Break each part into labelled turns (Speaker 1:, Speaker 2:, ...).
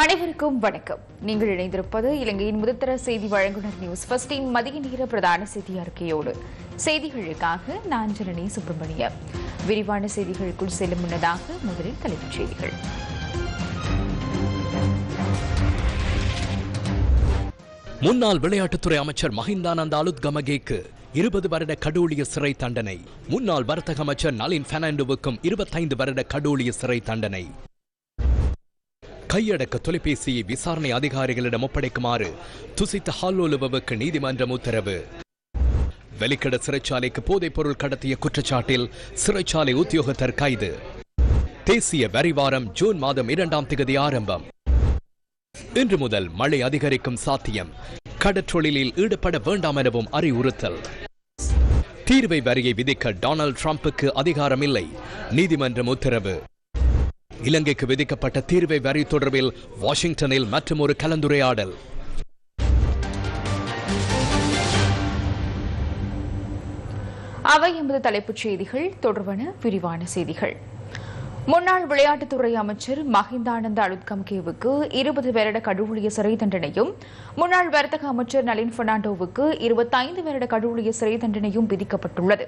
Speaker 1: அனைவருக்கும் வணக்கம். நீங்கள் இணைந்திருப்பது இலங்கையின் முதற்தர செய்தி வழங்குனர் நியூஸ். ஃபர்ஸ்டின் மதிய நேர பிரதான செய்தி அறிக்கையோடு. செய்திகளுக்காக நான் ஜனனி சுப்பிரமணியம். விரிவான செய்திகளுக்குள் செல்லும் முன்னதாக முதலில் தலைப்புச் செய்திகள்.
Speaker 2: முன்னாள் விளையாட்டுத்துறை அமைச்சர் மஹிந்தானந்த அலுத்கமகேக்கு இருபது வருட கடூழிய சிறை தண்டனை. முன்னாள் வர்த்தக அமைச்சர் நளின் பெர்னாண்டோவுக்கும் இருபத்தைந்து வருட கடூழிய சிறை தண்டனை. கையடக்க தொலைபேசியை விசாரணை அதிகாரிகளிடம் ஒப்படைக்குமாறு துசித்த ஹாலோலுவுக்கு நீதிமன்றம் உத்தரவு. வெலிக்கட சிறைச்சாலைக்கு போதைப் பொருள் கடத்திய குற்றச்சாட்டில் சிறைச்சாலை உத்தியோகத்தர் கைது. தேசிய வரி வாரம் ஜூன் மாதம் இரண்டாம் திகதி ஆரம்பம். இன்று முதல் மழை அதிகரிக்கும் சாத்தியம். கடற்றொழிலில் ஈடுபட வேண்டாம் எனவும் அறிவுறுத்தல். தீர்வை வரியை விதிக்க டொனால்ட் ட்ரம்புக்கு அதிகாரமில்லை. நீதிமன்றம் உத்தரவு. இலங்கைக்கு விதிக்கப்பட்ட தீர்வை வரி தொடர்பில் வாஷிங்டனில் மற்றும் ஒரு கலந்துரையாடல்.
Speaker 1: அவை எமது தலைப்புச் செய்திகள். தொடர்பான விரிவான செய்திகள். முன்னாள் விளையாட்டுத்துறை அமைச்சர் மஹிந்தானந்த அலுத்கம்கேவுக்கு இருபது வருட கடூழிய சிறை தண்டனையும் முன்னாள் வர்த்தக அமைச்சர் நளின் பெர்னாண்டோவுக்கு இருபத்தைந்து வருட கடூழிய சிறை தண்டனையும் விதிக்கப்பட்டுள்ளது.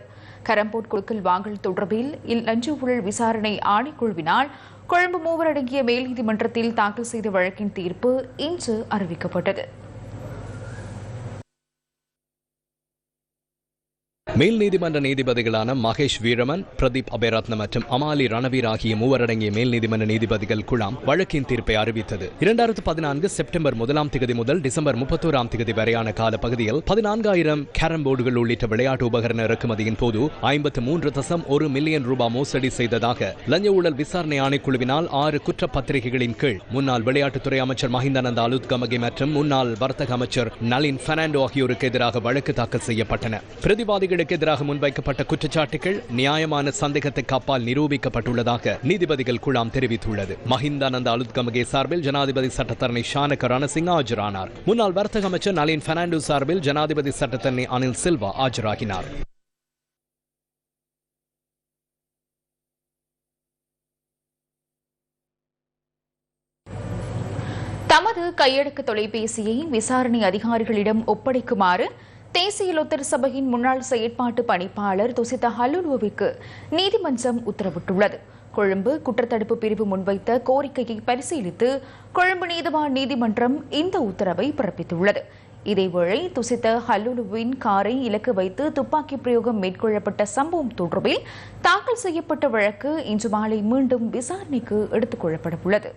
Speaker 1: கரம்போட் குழுக்கள் வாங்கல் தொடர்பில் இல் லஞ்ச ஊழல் விசாரணை ஆணைக்குழுவினால் கொழும்பு மூவர் அடங்கிய மேல் நீதிமன்றத்தில் தாக்கல் செய்த வழக்கின் தீர்ப்பு இன்று அறிவிக்கப்பட்டது.
Speaker 2: மேல் நீதிமன்ற நீதிபதிகளான மகேஷ் வீரமன் பிரதீப் அபேரத்ன மற்றும் அமாலி ரணவீர் ஆகிய மூவரடங்கிய மேல் நீதிமன்ற நீதிபதிகள் குழாம் வழக்கின் தீர்ப்பை அறிவித்தது. இரண்டாயிரத்து பதினான்கு செப்டம்பர் முதலாம் திகதி முதல் டிசம்பர் முப்பத்தோராம் திகதி வரையான கால பகுதியில் பதினான்காயிரம் கேரம் போர்டுகள் உள்ளிட்ட விளையாட்டு உபகரண இறக்குமதியின் போது ஐம்பத்து மூன்று தசம் ஒரு மில்லியன் ரூபாய் மோசடி செய்ததாக லஞ்ச ஊழல் விசாரணை ஆணைக்குழுவினால் ஆறு குற்றப்பத்திரிகைகளின் கீழ் முன்னாள் விளையாட்டுத்துறை அமைச்சர் மஹிந்தானந்த அலுத்கமகே மற்றும் முன்னாள் வர்த்தக அமைச்சர் நளின் பெர்னாண்டோ ஆகியோருக்கு எதிராக வழக்கு தாக்கல் செய்யப்பட்டன. பிரதிவாதிகள் பிரதிவாதிகளுக்கு எதிராக முன்வைக்கப்பட்ட குற்றச்சாட்டுகள் நியாயமான சந்தேகத்துக்கு அப்பால் நிரூபிக்கப்பட்டுள்ளதாக நீதிபதிகள் குழாம் தெரிவித்துள்ளது. மஹிந்தானந்த அலுத்கமகே சார்பில் ஜனாதிபதி சட்டத்தரணி ஷானக ரணசிங் ஆஜரானார். முன்னாள் வர்த்தக அமைச்சர் நலின் பெர்னாண்டோ சார்பில் ஜனாதிபதி சட்டத்தரணி அனில் சில்வா ஆஜராகினார்.
Speaker 1: தமது கையடக்க தொலைபேசியை விசாரணை அதிகாரிகளிடம் ஒப்படைக்குமாறு தேசிய லொத்தர் சபையின் முன்னாள் செயற்பாட்டு பணிப்பாளர் துசித ஹலுலுவுக்கு நீதிமன்றம் உத்தரவிட்டுள்ளது. கொழும்பு குற்றத்தடுப்பு பிரிவு முன்வைத்த கோரிக்கையை பரிசீலித்து கொழும்பு நீதிவான் நீதிமன்றம் இந்த உத்தரவை பிறப்பித்துள்ளது. இதேவேளை துசித்த ஹல்லுலுவின் காரை இலக்கு வைத்து துப்பாக்கி பிரயோகம் மேற்கொள்ளப்பட்ட சம்பவம் தொடர்பில் தாக்கல் செய்யப்பட்ட வழக்கு இன்று மாலை மீண்டும் விசாரணைக்கு எடுத்துக் கொள்ளப்பட உள்ளது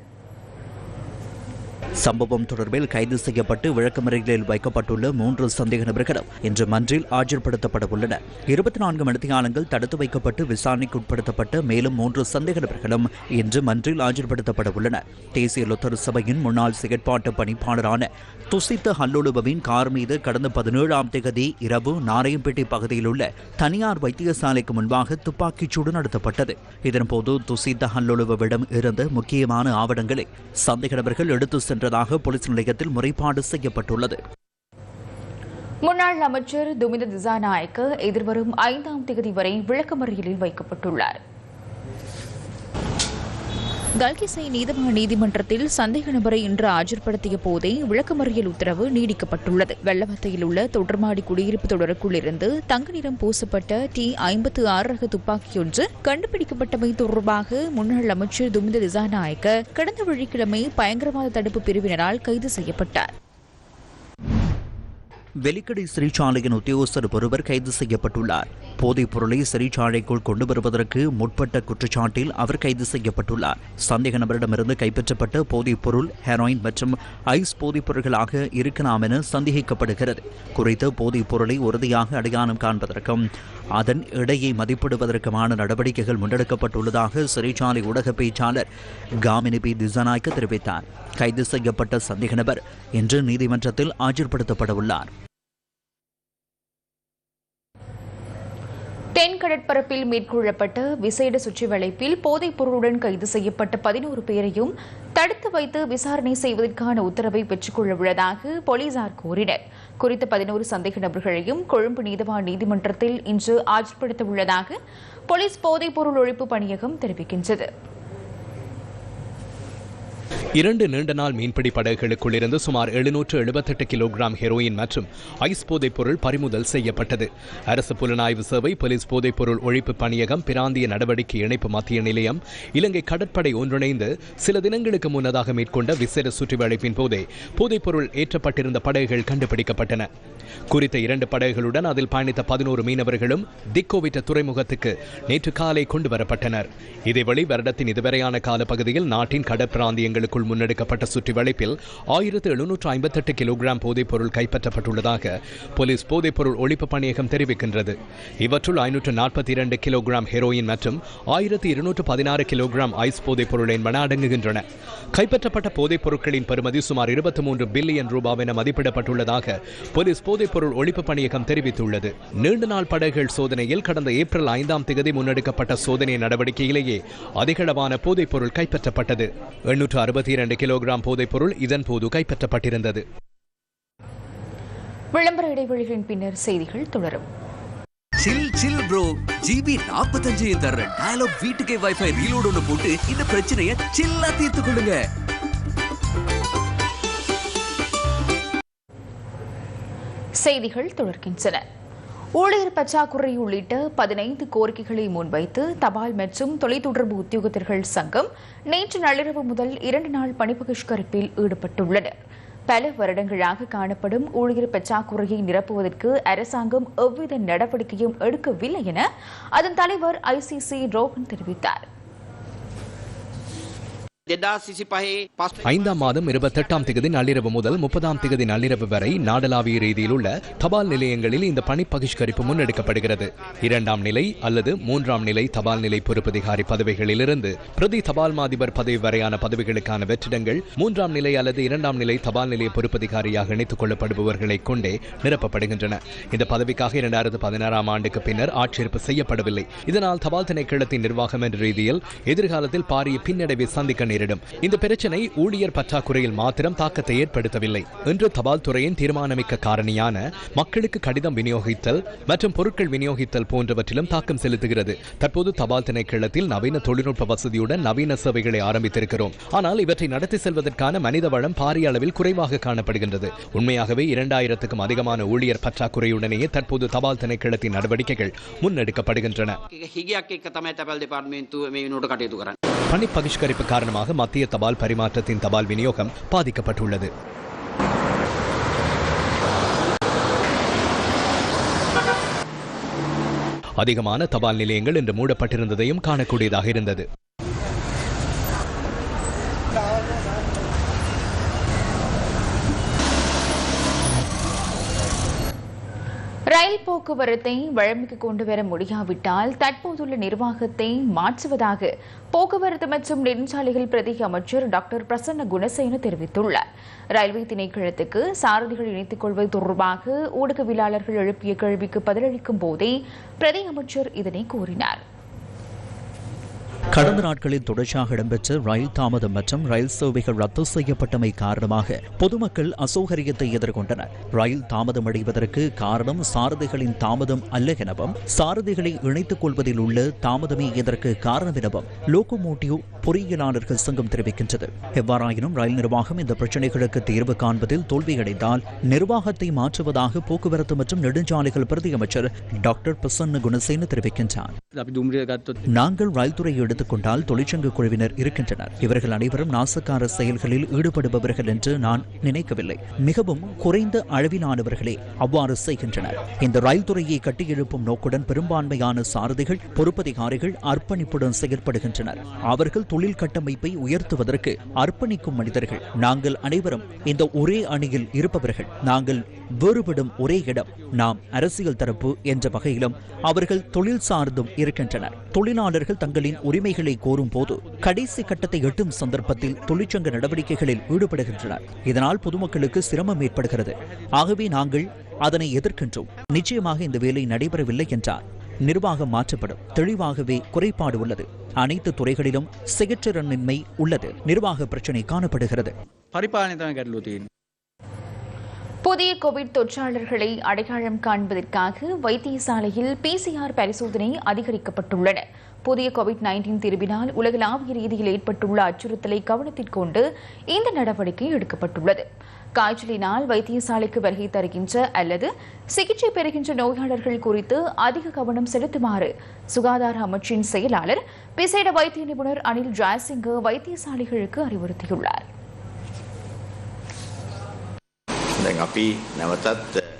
Speaker 3: சம்பவம் தொடர்பில் கைது செய்யப்பட்டு விளக்கமறைகளில் வைக்கப்பட்டுள்ள மூன்று சந்தேக நபர்களும் இன்று மன்றில் ஆஜர்படுத்தப்பட உள்ளனர் இருபத்தி நான்கு மணித்தியாலங்கள் தடுத்து வைக்கப்பட்டு விசாரணைக்கு உட்படுத்தப்பட்ட மேலும் மூன்று சந்தேக நபர்களும் இன்று மன்றில் ஆஜர்படுத்தப்பட உள்ளனர் தேசிய லொத்தர் சபையின் முன்னாள் செயற்பாட்டு பணிப்பாளரான துசித்த ஹல்லுலுபவின் கார் மீது கடந்த பதினேழாம் தேதி இரவு நாராயம்பேட்டை பகுதியில் உள்ள தனியார் வைத்தியசாலைக்கு முன்பாக துப்பாக்கிச்சூடு நடத்தப்பட்டது. இதன்போது துசித்த ஹல்லுலுவிடம் இருந்த முக்கியமான ஆவணங்களை சந்தேக நபர்கள் எடுத்து வருகின்றதாக போலீஸ் நிலையத்தில் முறைப்பாடு செய்யப்பட்டுள்ளது.
Speaker 1: முன்னாள் அமைச்சர் துமித திசாநாயக்க எதிர்வரும் ஐந்தாம் தேதி வரை விளக்கமறியலில் வைக்கப்பட்டுள்ளார். கல்கிசை நீதவான் நீதிமன்றத்தில் சந்தேக நபரை இன்று ஆஜர்படுத்திய போதே விளக்கமறியல் உத்தரவு நீடிக்கப்பட்டுள்ளது. வெள்ளவத்தையில் உள்ள தொடர்மாடி குடியிருப்பு தொடருக்குள் இருந்து தங்க நிறம் பூசப்பட்ட டி ஐம்பத்து ஆறு ரக துப்பாக்கியொன்று கண்டுபிடிக்கப்பட்டமை தொடர்பாக முன்னாள் அமைச்சர் துமிந்த திசாநாயக்க கடந்த வெள்ளிக்கிழமை பயங்கரவாத தடுப்பு பிரிவினரால் கைது செய்யப்பட்டார்.
Speaker 3: வெலிக்கடை சிறைச்சாலையின் உத்தியோகஸ்தர் ஒருவர் கைது செய்யப்பட்டுள்ளார். போதைப் பொருளை சிறைச்சாலைக்குள் கொண்டு வருவதற்கு முற்பட்ட குற்றச்சாட்டில் அவர் கைது செய்யப்பட்டுள்ளார். சந்தேக நபரிடமிருந்து கைப்பற்றப்பட்ட போதைப் பொருள் ஹெரோயின் மற்றும் ஐஸ் போதைப் பொருள்களாக இருக்கலாம் என சந்தேகிக்கப்படுகிறது. குறித்த போதைப் பொருளை உறுதியாக அடையாளம் காண்பதற்கும் அதன் இடையை மதிப்பிடுவதற்குமான நடவடிக்கைகள் முன்னெடுக்கப்பட்டுள்ளதாக சிறைச்சாலை ஊடக பேச்சாளர் காமினி பி. திசநாயக்க தெரிவித்தார். கைது செய்யப்பட்ட சந்தேக நபர் இன்று நீதிமன்றத்தில் ஆஜர்படுத்தப்பட உள்ளார்
Speaker 1: தென் கடற்பரப்பில் மேற்கொள்ளப்பட்ட விசேட சுற்றி வளைப்பில் போதைப் பொருளுடன் கைது செய்யப்பட்ட பதினோரு பேரையும் தடுத்து வைத்து விசாரணை செய்வதற்கான உத்தரவை பெற்றுக்கொள்ள உள்ளதாக போலீசார் கூறினர். குறித்த பதினோரு சந்தேக நபர்களையும் கொழும்பு நீதவான் நீதிமன்றத்தில் இன்று ஆஜர்படுத்த உள்ளதாக போலீஸ் போதைப் பொருள் ஒழிப்பு பணியகம் தெரிவிக்கின்றது.
Speaker 2: இரண்டு நீண்ட நாள் மீன்பிடி படகுகளுக்குள் இருந்து சுமார் எழுநூற்று எழுபத்தெட்டு கிலோகிராம் ஹெரோயின் மற்றும் ஐஸ் போதைப் பொருள் பறிமுதல் செய்யப்பட்டது. அரசு புலனாய்வு சேவை போலீஸ் போதைப் பொருள் ஒழிப்பு பணியகம் பிராந்திய நடவடிக்கை இணைப்பு மத்திய நிலையம் இலங்கை கடற்படை ஒன்றிணைந்து சில தினங்களுக்கு முன்னதாக மேற்கொண்ட விசேட சுற்றிவளைப்பின் போதே போதைப் பொருள் ஏற்றப்பட்டிருந்த படகுகள் கண்டுபிடிக்கப்பட்டன. குறித்த இரண்டு படகுகளுடன் அதில் பயணித்த பதினோரு மீனவர்களும் திக்கோவிட்ட துறைமுகத்துக்கு நேற்று காலை கொண்டு வரப்பட்டனர் இதேவழி வருடத்தின் இதுவரையான காலப்பகுதியில் நாட்டின் கடற்பிராந்தியங்களுக்குள் முன்னெடுக்கப்பட்ட சுற்றி வளைப்பில் ஆயிரத்து எழுநூற்று ஐம்பத்தெட்டு கிலோகிராம் போதைப்பொருள் கைப்பற்றப்பட்டுள்ளதாக போலீஸ் போதைப்பொருள் ஒழிப்பு பணியகம் தெரிவிக்கின்றது. இவற்றுள் ஐநூற்று நாற்பத்தி இரண்டு கிலோகிராம் ஹெரோயின் மற்றும் ஆயிரத்து இருநூற்று பதினாறு கிலோகிராம் ஐஸ் போதைப்பொருள் என்பன அடங்குகின்றன. கைப்பற்றப்பட்ட போதைப் பொருட்களின் பெறுமதி சுமார் இருபத்தி மூன்று பில்லியன் ரூபாய் என மதிப்பிடப்பட்டுள்ளதாக போலீஸ் போதைப்பொருள் ஒழிப்பு பணியகம் தெரிவித்துள்ளது. நீண்ட நாள் படகுகள் சோதனையில் கடந்த ஏப்ரல் ஐந்தாம் தேதி முன்னெடுக்கப்பட்ட சோதனை நடவடிக்கையிலேயே அதிகளவான போதைப்பொருள் கைப்பற்றப்பட்டது. எண்ணூற்று அறுபத்தி இரண்டு கிலோகிராம் போதைப் பொருள் இதன் போது கைப்பற்றப்பட்டிருந்தது.
Speaker 1: விளம்பர இடைவெளிகளின் பின்னர் செய்திகள் தொடரும்.
Speaker 4: சில் சில் ப்ரோ ஜிபி நாற்பத்தஞ்சு தர்ற டயலாக் வீட்டுக்கே வைஃபை ரீலோட் ஒன்று போட்டு இந்த பிரச்சனையை சில்லா தீர்த்து கொள்ளுங்க.
Speaker 1: செய்திகள் தொடர்கின்றன. ஊழியர் பற்றாக்குறை உள்ளிட்ட பதினைந்து கோரிக்கைகளை முன்வைத்து தபால் மற்றும் தொலைத்தொடர்பு உத்தியோகத்தர்கள் சங்கம் நேற்று நள்ளிரவு முதல் இரண்டு நாள் பணிபகிஷ்கரிப்பில் ஈடுபட்டுள்ளனர் பல வருடங்களாக காணப்படும் ஊழியர் பற்றாக்குறையை நிரப்புவதற்கு அரசாங்கம் எவ்வித நடவடிக்கையும் எடுக்கவில்லை என அதன் தலைவர் ஐசிசி ரோஹன் தெரிவித்தார்.
Speaker 2: ஐந்தாம் மாதம் இருபத்தெட்டாம் திகதி நள்ளிரவு முதல் முப்பதாம் திகதி நள்ளிரவு வரை நாடளாவிய ரீதியில் உள்ள தபால் நிலையங்களில் இந்த பணி பகிஷ்கரிப்பு முன்னெடுக்கப்படுகிறது. இரண்டாம் நிலை அல்லது மூன்றாம் நிலை தபால் நிலை பொறுப்பதிகாரி பதவிகளிலிருந்து பிரதி தபால் மாதிபர் பதவி வரையான பதவிகளுக்கான வெற்றிடங்கள் மூன்றாம் நிலை அல்லது இரண்டாம் நிலை தபால் நிலைய பொறுப்பதிகாரியாக இணைத்துக் கொள்ளப்படுபவர்களை கொண்டே நிரப்பப்படுகின்றன. இந்த பதவிக்காக இரண்டாயிரத்து பதினாறாம் ஆண்டுக்கு பின்னர் ஆட்சேர்ப்பு செய்யப்படவில்லை. இதனால் தபால் திணைக்களத்தின் நிர்வாகம் என்ற ரீதியில் எதிர்காலத்தில் பாரிய பின்னடைவை சந்திக்க நேரிடும் இந்த பிரச்சனை ஊழியர் பற்றாக்குறையில் மாத்திரம் தாக்கத்தை ஏற்படுத்தவில்லை. இன்று தபால் துறையின் தீர்மானமிக்க காரணியான மக்களுக்கு கடிதம் விநியோகித்தல் மற்றும் பொருட்கள் விநியோகித்தல் போன்றவற்றிலும் தாக்கம் செலுத்துகிறது. தற்போது தபால் திணைக்களத்தில் நவீன தொழில்நுட்ப வசதியுடன் நவீன சேவைகளை ஆரம்பித்திருக்கிறோம். ஆனால் இவற்றை நடத்தி செல்வதற்கான மனித வளம் பாரிய அளவில் குறைவாக காணப்படுகின்றது. உண்மையாகவே இரண்டாயிரத்துக்கும் அதிகமான ஊழியர் பற்றாக்குறையுடனேயே தற்போது தபால் திணைக்களத்தின் நடவடிக்கைகள் முன்னெடுக்கப்படுகின்றன. பணி பகிஷ்கரிப்பு காரணமாக மத்திய தபால் பரிமாற்றத்தின் தபால் விநியோகம் பாதிக்கப்பட்டுள்ளது. அதிகமான தபால் நிலையங்கள் இன்று மூடப்பட்டிருந்ததையும் காணக்கூடியதாக இருந்தது.
Speaker 1: போக்குவரத்தை வழமைக்கு கொண்டு வர முடியாவிட்டால் தற்போதுள்ள நிர்வாகத்தை மாற்றுவதாக போக்குவரத்து மற்றும் நெடுஞ்சாலைகள் பிரதி அமைச்சர் டாக்டர் பிரசன்ன குணசேன தெரிவித்துள்ளார். ரயில்வே திணைக்களத்துக்கு சாரதிகள் இணைத்துக் கொள்வது தொடர்பாக ஊடகவியலாளர்கள் எழுப்பிய கேள்விக்கு பதிலளிக்கும் போதே பிரதி அமைச்சர் இதனை கூறினார்.
Speaker 3: கடந்த நாட்களில் தொடர்ச்சியாக இடம்பெற்ற ரயில் தாமதம் மற்றும் ரயில் சேவைகள் ரத்து செய்யப்பட்டமை காரணமாக பொதுமக்கள் அசௌகரியத்தை எதிர்கொண்டனர். ரயில் தாமதம் அடைவதற்கு காரணம் சாரதிகளின் தாமதம் அல்ல எனவும் சாரதிகளை இணைத்துக் கொள்வதில் உள்ள தாமதமே இதற்கு காரணம் எனவும் லோகோமோட்டிவ் பொறியியலாளர்கள் சங்கம் தெரிவிக்கின்றது. எவ்வாறாயினும் ரயில் நிர்வாகம் இந்த பிரச்சினைகளுக்கு தீர்வு காண்பதில் தோல்வியடைந்தால் நிர்வாகத்தை மாற்றுவதாக போக்குவரத்து மற்றும் நெடுஞ்சாலைகள் பிரதியமைச்சர் டாக்டர் பிரசன்ன குணசேன தெரிவிக்கின்றார். நாங்கள் ரயில்துறை எடுத்துக்கொண்டால் தொழிற்சங்க குழுவினர் இருக்கின்றனர். இவர்கள் அனைவரும் நாசக்கார செயல்களில் ஈடுபடுபவர்கள் என்று நான் நினைக்கவில்லை. மிகவும் குறைந்த அளவிலானவர்களே அவ்வாறு செய்கின்றனர். இந்த ரயில் துறையை கட்டியெழுப்பும் நோக்குடன் பெரும்பான்மையான சாரதிகள் பொறுப்பதிகாரிகள் அர்ப்பணிப்புடன் செயற்படுகின்றனர் அவர்கள் தொழில் கட்டமைப்பை உயர்த்துவதற்கு அர்ப்பணிக்கும் மனிதர்கள். நாங்கள் அனைவரும் இந்த ஒரே அணியில் இருப்பவர்கள். நாங்கள் வேறுபடும் ஒரே இடம் நாம் அரசியல் தரப்பு என்ற வகையிலும் அவர்கள் தொழில் சார்ந்தும் இருக்கின்றனர். தொழிலாளர்கள் தங்களின் உரிமைகளை கோரும் போது கடைசி கட்டத்தை எட்டும் சந்தர்ப்பத்தில் தொழிற்சங்க நடவடிக்கைகளில் ஈடுபடுகின்றனர். இதனால் பொதுமக்களுக்கு சிரமம் ஏற்படுகிறது. ஆகவே நாங்கள் அதனை எதிர்க்கின்றோம். நிச்சயமாக இந்த வேலை நடைபெறவில்லை என்றார். நிர்வாகம் மாற்றப்படும். தெளிவாகவே குறைபாடு உள்ளது. அனைத்து துறைகளிலும் செயற்றிறனின்மை உள்ளது. நிர்வாக பிரச்சினை காணப்படுகிறது.
Speaker 1: புதிய கோவிட் தொற்றாளர்களை அடையாளம் காண்பதற்காக வைத்தியசாலையில் பிசிஆர் பரிசோதனை அதிகரிக்கப்பட்டுள்ளன. புதிய கோவிட் நைன்டீன் திரும்பினால் உலகளாவிய ரீதியில் ஏற்பட்டுள்ள அச்சுறுத்தலை கவனத்தில் கொண்டு இந்த நடவடிக்கை எடுக்கப்பட்டுள்ளது. காய்ச்சலினால் வைத்தியசாலைக்கு வருகை தருகின்ற அல்லது சிகிச்சை பெறுகின்ற நோயாளர்கள் குறித்து அதிக கவனம் செலுத்துமாறு சுகாதார அமைச்சின் செயலாளர் விசேட வைத்திய நிபுணர் அனில் ஜாய்சிங்கு வைத்தியசாலைகளுக்கு அறிவுறுத்தியுள்ளார்.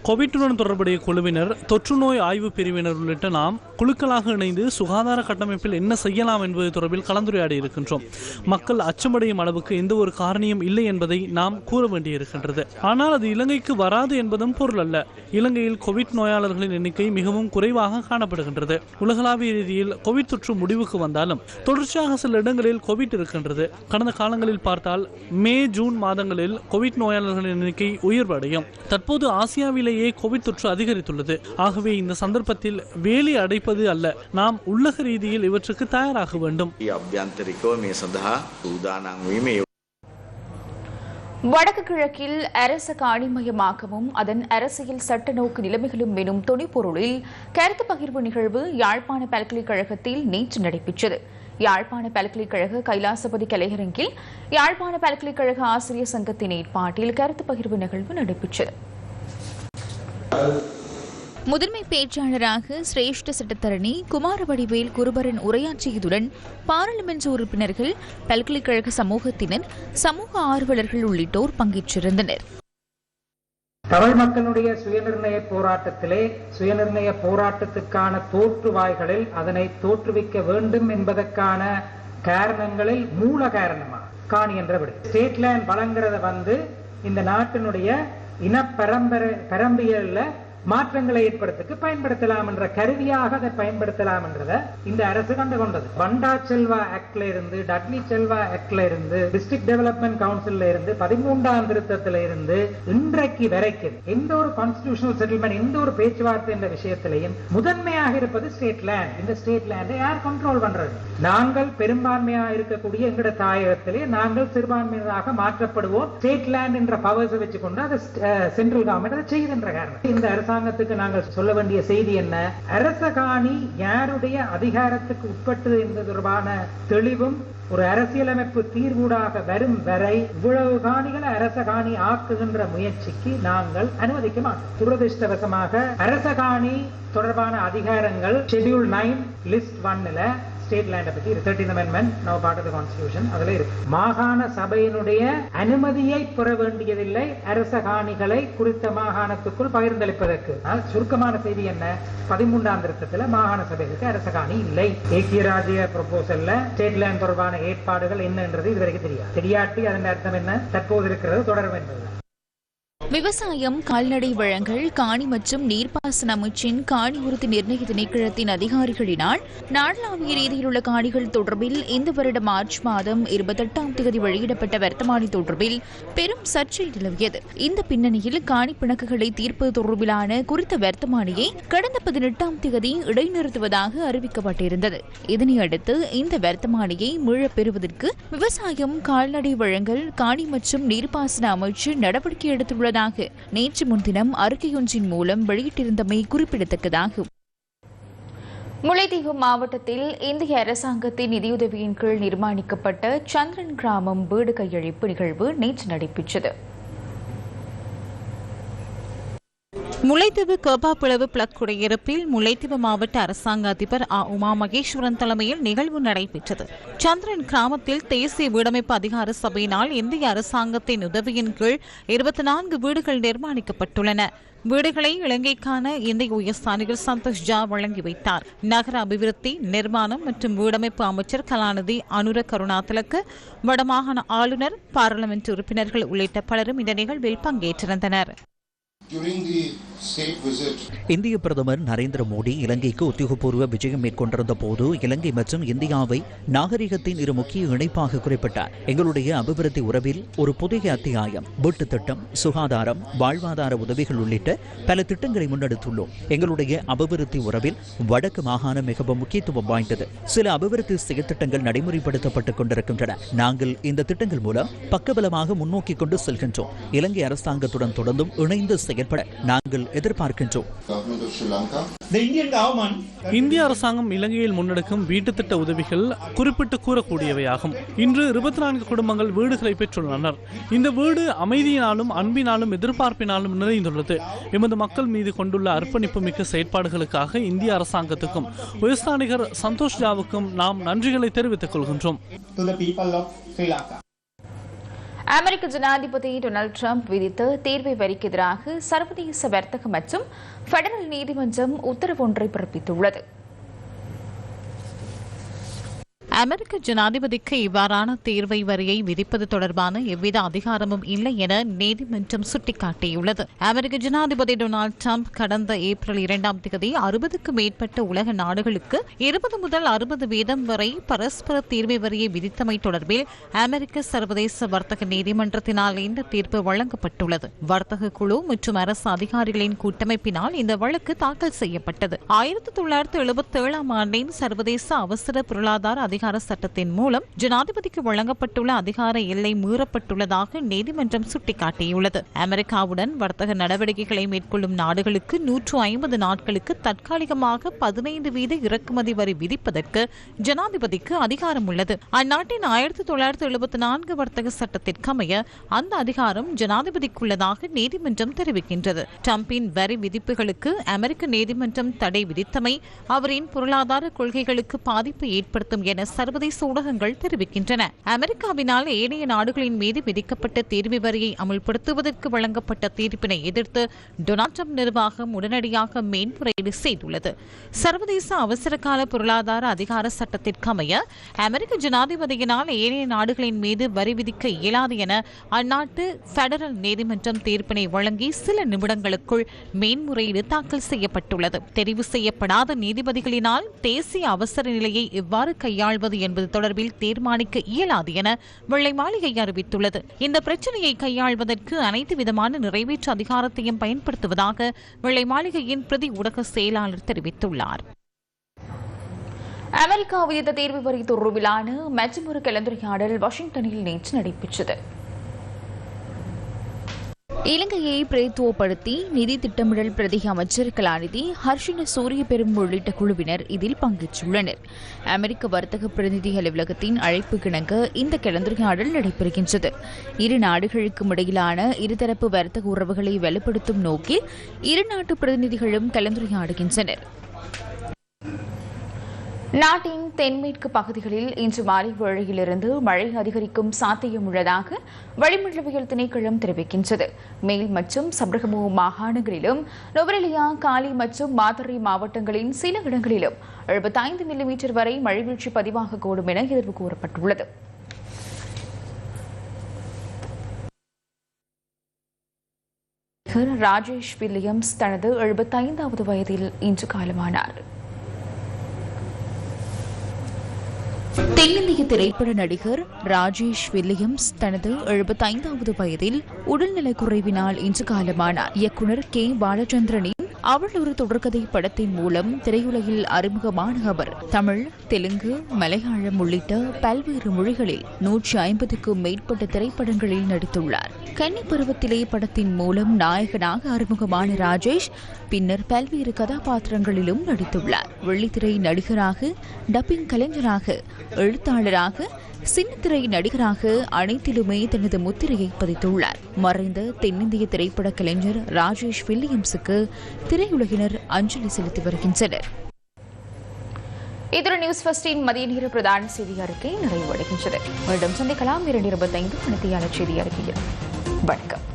Speaker 5: கோவிட்டுடன் தொடர்புடைய குழுவினர் தொற்று நோய் ஆய்வு பிரிவினர் உள்ளிட்ட நாம் குழுக்களாக இணைந்து சுகாதார கட்டமைப்பில் என்ன செய்யலாம் என்பது தொடர்பில் கலந்துரையாடி இருக்கின்றோம். மக்கள் அச்சமடையும் அளவுக்கு எந்த ஒரு காரணியும் இல்லை என்பதை நாம் கூற வேண்டியிருக்கின்றது. ஆனால் அது இலங்கைக்கு வராது என்பதும் பொருள் அல்ல. இலங்கையில் கோவிட் நோயாளர்களின் எண்ணிக்கை மிகவும் குறைவாக காணப்படுகின்றது. உலகளாவிய ரீதியில் கோவிட் தொற்று முடிவுக்கு வந்தாலும் தொடர்ச்சியாக சில இடங்களில் கோவிட் இருக்கின்றது. கடந்த காலங்களில் பார்த்தால் மே ஜூன் மாதங்களில் கோவிட் நோயாளர்களின் எண்ணிக்கை உயர்வடையும். தற்போது நாட்டிலேயே கோவிட் தொற்று அதிகரித்துள்ளது. ஆகவே இந்த சந்தர்ப்பத்தில் வேலி அடைப்பது அல்ல நாம் உள்ளக ரீதியில் இவற்றுக்கு தயாராக வேண்டும்.
Speaker 1: வடக்கு கிழக்கில் அரச காணிமயமாகவும் அதன் அரசியல் சட்ட நோக்கு நிலைமைகளும் எனும் துணைப்பொருளில் கருத்து பகிர்வு நிகழ்வு யாழ்ப்பாண பல்கலைக்கழகத்தில் நேற்று நடைபெற்றது. யாழ்ப்பாண பல்கலைக்கழக கைலாசபதி கலையரங்கில் யாழ்ப்பாண பல்கலைக்கழக ஆசிரியர் சங்கத்தின் ஏற்பாட்டில் கருத்து பகிர்வு நிகழ்வு நடைபெற்றது. முதன்மை பேச்சாளராக சிரேஷ்ட சட்டத்தரணி குமாரவடிவேல் குருபரன் உரையாற்றியதுடன் பாராளுமன்ற உறுப்பினர்கள் பல்கலைக்கழக சமூகத்தினர் சமூக ஆர்வலர்கள் உள்ளிட்டோர் பங்கேற்றிருந்தனர்.
Speaker 6: தமிழ் மக்களுடைய சுயநிர்ணய போராட்டத்திலே சுயநிர்ணய போராட்டத்துக்கான தோற்றுவாய்களில் அதனை தோற்றுவிக்க வேண்டும் என்பதற்கான காரணங்களில் மூல காரணமா? காணி என்ற விடு. ஸ்டேட் லேண்ட் வழங்குறத வந்து இந்த நாட்டினுடைய இன பரம்பரை பரம்பியல்ல மாற்றங்களை ஏற்படுத்துக்கு பயன்படுத்தலாம் என்ற கருவியாக அதை பயன்படுத்தலாம் என்றதை இந்த அரசு கண்டு கொண்டது. பண்டா செல்வா ஆக்ட்ல இருந்து டட்லி செல்வா ஆக்ட்ல இருந்து டிஸ்ட்ரிக்ட் டெவலப்மெண்ட் கவுன்சில்ல இருந்து பதிமூன்றாம் திருத்தத்தில இருந்து இன்றைக்கு வரைக்கும் எந்த ஒரு கான்ஸ்டிடியூஷனல் செட்டில்மெண்ட் எந்த ஒரு பேச்சுவார்த்தை என்ற விஷயத்திலையும் முதன்மையாக இருப்பது ஸ்டேட் லேண்ட் இந்த ஸ்டேட் லேண்டை யார் கண்ட்ரோல் பண்றது? நாங்கள் பெரும்பான்மையா இருக்கக்கூடிய எங்கட தாயகத்திலே நாங்கள் சிறுபான்மையாக மாற்றப்படுவோம். ஸ்டேட் லேண்ட் என்ற பவர்ஸை வச்சுக்கொண்டு அதை சென்ட்ரல் கவர்மெண்ட் அதை செய்யுதுன்ற காரணம். இந்த அரசு அரசாங்கத்துக்கு நாங்கள் சொல்ல வேண்டிய செய்தி என்ன? அரச காணி யாருடைய அதிகாரத்துக்கு உட்பட்டது என்பது தொடர்பான தெளிவும் ஒரு அரசியலமைப்பு தீர்வூடாக வரும் வரை இவ்வளவு காணிகளை அரச காணி ஆக்குகின்ற முயற்சிக்கு நாங்கள் அனுமதிக்க மாட்டோம். துரதிருஷ்டவசமாக அரச காணி தொடர்பான அதிகாரங்கள் ஷெட்யூல் நைன் லிஸ்ட் ஒன்னுல ஸ்டேட் லேண்டை பத்தி thirteen amendment no part of constitution அதுல இருக்கு. மாகாண சபையினுடைய அனுமதியை பெற வேண்டியதில்லை அரச காணிகளை குறித்த மாகாணத்துக்குள் பகிர்ந்தளிப்பதற்கு. சுருக்கமான செய்தி என்ன? பதிமூன்றாம் திருத்தத்துல மாகாண சபைகளுக்கு அரச காணி இல்லை. ஏக்கிய ராஜ்ய ப்ரொபோசல்ல ஸ்டேட் லேண்ட் தொடர்பான ஏற்பாடுகள் என்னன்றது இதுவரைக்கும் தெரியாது. தெரியாட்டி அதன் அர்த்தம் என்ன? தற்போது இருக்கிறது தொடரும் என்பது
Speaker 1: விவசாயம் கால்நடை வழங்கல் காணி மற்றும் நீர்ப்பாசன அமைச்சின் காணி உறுதி நிர்ணய திணைக்களத்தின் அதிகாரிகளினால் நாடளாவிய ரீதியில் உள்ள காணிகள் தொடர்பில் இந்த வருட மார்ச் மாதம் இருபத்தெட்டாம் தேதி வெளியிடப்பட்ட வர்த்தமானி தொடர்பில் பெரும் சர்ச்சை நிலவியது. இந்த பின்னணியில் காணி பிணக்குகளை தீர்ப்பது தொடர்பிலான குறித்த வர்த்தமானியை கடந்த பதினெட்டாம் தேதி இடைநிறுத்துவதாக அறிவிக்கப்பட்டிருந்தது. இதனையடுத்து இந்த வர்த்தமானியை மீளப் பெறுவதற்கு விவசாயம் கால்நடை வழங்கல் காணி மற்றும் நீர்ப்பாசன அமைச்சு நடவடிக்கை எடுத்துள்ள எடுத்துள்ளதாக நேற்று முன்தினம் அறிக்கையொன்றின் மூலம் வெளியிட்டிருந்தமை குறிப்பிடத்தக்கதாகும். முல்லைத்தீவு மாவட்டத்தில் இந்திய அரசாங்கத்தின் நிதியுதவியின் கீழ் நிர்மாணிக்கப்பட்ட சந்திரன் கிராமம் வீடு கையளிப்பு நிகழ்வு நேற்று நடைபெற்றது.
Speaker 7: முல்லைத்தீவு கேப்பாப்பிளவு பிளக் குடியிருப்பில் முல்லைத்தீவு மாவட்ட அரசாங்க அதிபர் ஆ. உமா மகேஸ்வரன் தலைமையில் நிகழ்வு நடைபெற்றது. சந்திரன் கிராமத்தில் தேசிய வீடமைப்பு அதிகார சபையினால் இந்திய அரசாங்கத்தின் உதவியின் கீழ் இருபத்தி நான்கு வீடுகள் நிர்மாணிக்கப்பட்டுள்ளன. வீடுகளை இலங்கைக்கான இந்திய உயர்ஸ்தானிகள் சந்தோஷ் ஜா வழங்கி வைத்தார். நகர அபிவிருத்தி நிர்மாணம் மற்றும் வீடமைப்பு அமைச்சர் கலாநிதி அனுர கருணாதிலக்கு வடமாகாண ஆளுநர் பாராளுமன்ற உறுப்பினர்கள் உள்ளிட்ட பலரும் இந்த நிகழ்வில் பங்கேற்றிருந்தனர்.
Speaker 3: இந்திய பிரதமர் நரேந்திர மோடி இலங்கைக்கு உத்தியோகபூர்வ விஜயம் மேற்கொண்டிருந்த போது இலங்கை மற்றும் இந்தியாவை நாகரிகத்தின் இரு முக்கிய இணைப்பாக குறிப்பிட்டார். எங்களுடைய அபிவிருத்தி உறவில் ஒரு புதிய அத்தியாயம் வீட்டு திட்டம் சுகாதாரம் வாழ்வாதார உதவிகள் உள்ளிட்ட பல திட்டங்களை முன்னெடுத்துள்ளோம். எங்களுடைய அபிவிருத்தி உறவில் வடக்கு மாகாணம் மிகவும் முக்கியத்துவம் வாய்ந்தது. சில அபிவிருத்தி செயற்திட்டங்கள் நடைமுறைப்படுத்தப்பட்டுக் கொண்டிருக்கின்றன. நாங்கள் இந்த திட்டங்கள் மூலம் பக்கபலமாக முன்னோக்கி கொண்டு செல்கின்றோம். இலங்கை அரசாங்கத்துடன் தொடர்ந்தும் இணைந்து செயல் செயற்பட நாங்கள் எதிர்பார்க்கின்றோம்.
Speaker 5: இந்திய அரசாங்கம் இலங்கையில் முன்னெடுக்கும் வீட்டு திட்ட உதவிகள் குறிப்பிட்டு கூறக்கூடியவையாகும். இன்று இருபத்தி நான்கு குடும்பங்கள் வீடுகளை பெற்றுள்ளனர். இந்த வீடு அமைதியினாலும் அன்பினாலும் எதிர்பார்ப்பினாலும் நிறைந்துள்ளது. எமது மக்கள் மீது கொண்டுள்ள அர்ப்பணிப்பு மிக்க செயற்பாடுகளுக்காக இந்திய அரசாங்கத்துக்கும் உயர்ஸ்தானிகர் சந்தோஷ் ஜாவுக்கும் நாம் நன்றிகளை தெரிவித்துக் கொள்கின்றோம்.
Speaker 1: அமெரிக்க ஜனாதிபதி டொனால்டு டிரம்ப் விதித்த தீர்வை வரிக்கு எதிராக சர்வதேச வர்த்தக மற்றும் பெடரல் நீதிமன்றம் உத்தரவு ஒன்றை பிறப்பித்துள்ளது.
Speaker 7: அமெரிக்க ஜனாதிபதிக்கு இவ்வாறான தீர்வை வரியை விதிப்பது தொடர்பான எவ்வித அதிகாரமும் இல்லை என நீதிமன்றம் சுட்டிக்காட்டியுள்ளது. அமெரிக்க ஜனாதிபதி டொனால்டு டிரம்ப் கடந்த ஏப்ரல் இரண்டாம் தேதி அறுபதுக்கும் மேற்பட்ட உலக நாடுகளுக்கு இருபது முதல் அறுபது வீதம் வரை பரஸ்பர தீர்வை வரியை விதித்தமை தொடர்பில் அமெரிக்க சர்வதேச வர்த்தக நீதிமன்றத்தினால் இந்த தீர்ப்பு வழங்கப்பட்டுள்ளது. வர்த்தக குழு மற்றும் அரசு அதிகாரிகளின் கூட்டமைப்பினால் இந்த வழக்கு தாக்கல் செய்யப்பட்டது. ஆயிரத்தி தொள்ளாயிரத்தி எழுபத்தி ஏழாம் ஆண்டின் சர்வதேச அவசர பொருளாதார அதிகார அதிகார சட்டத்தின் மூலம் ஜனாதிபதிக்கு வழங்கப்பட்டுள்ள அதிகார எல்லை மீறப்பட்டுள்ளதாக நீதிமன்றம் சுட்டிக்காட்டியுள்ளது. அமெரிக்காவுடன் வர்த்தக நடவடிக்கைகளை மேற்கொள்ளும் நாடுகளுக்கு நூற்று ஐம்பது நாட்களுக்கு தற்காலிகமாக பதினைந்து வீத இறக்குமதி வரி விதிப்பதற்கு ஜனாதிபதிக்கு அதிகாரம் உள்ளது. அந்நாட்டின் ஆயிரத்தி தொள்ளாயிரத்தி எழுபத்தி நான்கு வர்த்தக சட்டத்திற்கமைய அந்த அதிகாரம் ஜனாதிபதிக்குள்ளதாக நீதிமன்றம் தெரிவிக்கின்றது. டிரம்பின் வரி விதிப்புகளுக்கு அமெரிக்க நீதிமன்றம் தடை விதித்தமை அவரின் பொருளாதார கொள்கைகளுக்கு பாதிப்பு ஏற்படுத்தும் என சர்வதேச ஊடகங்கள் தெரிவிக்கின்றன. அமெரிக்காவினால் ஏனைய நாடுகளின் மீது விதிக்கப்பட்ட தீர்வு வரியை அமுல்படுத்துவதற்கு வழங்கப்பட்ட தீர்ப்பினை எதிர்த்து டொனால்ட் ட்ரம்ப் நிர்வாகம் உடனடியாக மேன்முறையீடு செய்துள்ளது. சர்வதேச அவசரகால பொருளாதார அதிகார சட்டத்திற்கமைய அமெரிக்க ஜனாதிபதியினால் ஏனைய நாடுகளின் மீது வரி விதிக்க இயலாது என அந்நாட்டு பெடரல் நீதிமன்றம் தீர்ப்பினை வழங்கி சில நிமிடங்களுக்குள் மேன்முறையீடு தாக்கல் செய்யப்பட்டுள்ளது. தெரிவு செய்யப்படாத நீதிபதிகளினால் தேசிய அவசர நிலையை எவ்வாறு கையாள்வது என்பது தொடர்பில் தீர்மானிக்க இயலாது என வெள்ளை மாளிகை அறிவித்துள்ளது. இந்த பிரச்சனையை கையாள்வதற்கு அனைத்து விதமான நிறைவேற்று அதிகாரத்தையும் பயன்படுத்துவதாக வெள்ளை மாளிகையின் பிரதி ஊடக செயலாளர் தெரிவித்துள்ளார்.
Speaker 1: அமெரிக்கா விதித்த தேர்வு வரி தொடர்பிலான மற்றொரு கலந்துரையாடல் வாஷிங்டனில் நேற்று நடைபெற்றது. இலங்கையை பிரதித்துவப்படுத்தி நிதி திட்டமிடல் பிரதி அமைச்சர் கலாநிதி ஹர்ஷின சூரிய பெரும் உள்ளிட்ட குழுவினர் இதில் பங்கேற்றுள்ளனர். அமெரிக்க வர்த்தக பிரதிநிதி அலுவலகத்தின் அழைப்பு கிணங்க இந்த கலந்துரையாடல் நடைபெறுகின்றது. இரு நாடுகளுக்கும் இடையிலான இருதரப்பு வர்த்தக உறவுகளை வலுப்படுத்தும் நோக்கில் இரு நாட்டு பிரதிநிதிகளும் கலந்துரையாடுகின்றனர். நாட்டின் தென்மேற்கு பகுதிகளில் இன்று மாலை வேளையிலிருந்து மழை அதிகரிக்கும் சாத்தியம் உள்ளதாக வளிமண்டலவியல் திணைக்களம் தெரிவிக்கின்றது. மேல் மற்றும் சபரகமு மாகாணங்களிலும் நுவரெலியா காலி மற்றும் மாதரை மாவட்டங்களின் சில இடங்களிலும் எழுபத்தைந்து மில்லிமீட்டர் வரை மழை வீழ்ச்சி பதிவாகக்கூடும் என எதிர்வு கூறப்பட்டுள்ளது. ராஜேஷ் வில்லியம்ஸ் தனது எழுபத்தைந்தாவது வயதில் இன்று காலமானார். தென்னிந்திய திரைப்பட நடிகர் ராஜேஷ் வில்லியம்ஸ் தனது எழுபத்தைந்தாவது வயதில் உடல்நலக் குறைவினால் இன்று காலமானார். இயக்குனர் கே. பாலச்சந்திரனின் அவள் ஒரு தொடர்கதை படத்தின் மூலம் திரையுலகில் அறிமுகமான அவர். தமிழ் தெலுங்கு மலையாளம் உள்ளிட்ட பல்வேறு மொழிகளில் நூற்றி ஐம்பதுக்கும் மேற்பட்ட திரைப்படங்களில் நடித்துள்ளார். கன்னி பருவத்திலே படத்தின் மூலம் நாயகனாக அறிமுகமான ராஜேஷ் பின்னர் பல்வேறு கதாபாத்திரங்களிலும் நடித்துள்ளார். வெள்ளித்திரை நடிகராக டப்பிங் கலைஞராக எழுத்தாளராக சின்னத்திரை நடிகராக அனைத்திலுமே தனது முத்திரையை பதித்துள்ளார். மறைந்த தென்னிந்திய திரைப்பட கலைஞர் ராஜேஷ் வில்லியம்ஸுக்கு திரையுலகினர் அஞ்சலி செலுத்தி வருகின்றனர். இதர நியூஸ் ஃபர்ஸ்டின் மதிய நேர பிரதான செய்தி அறிக்கை நிறைவடைகின்றது. மீண்டும் சந்திக்கலாம் இரண்டு இருபத்தைந்து மணித்தியாளர் செய்தி அறிக்கையில் வணக்கம்.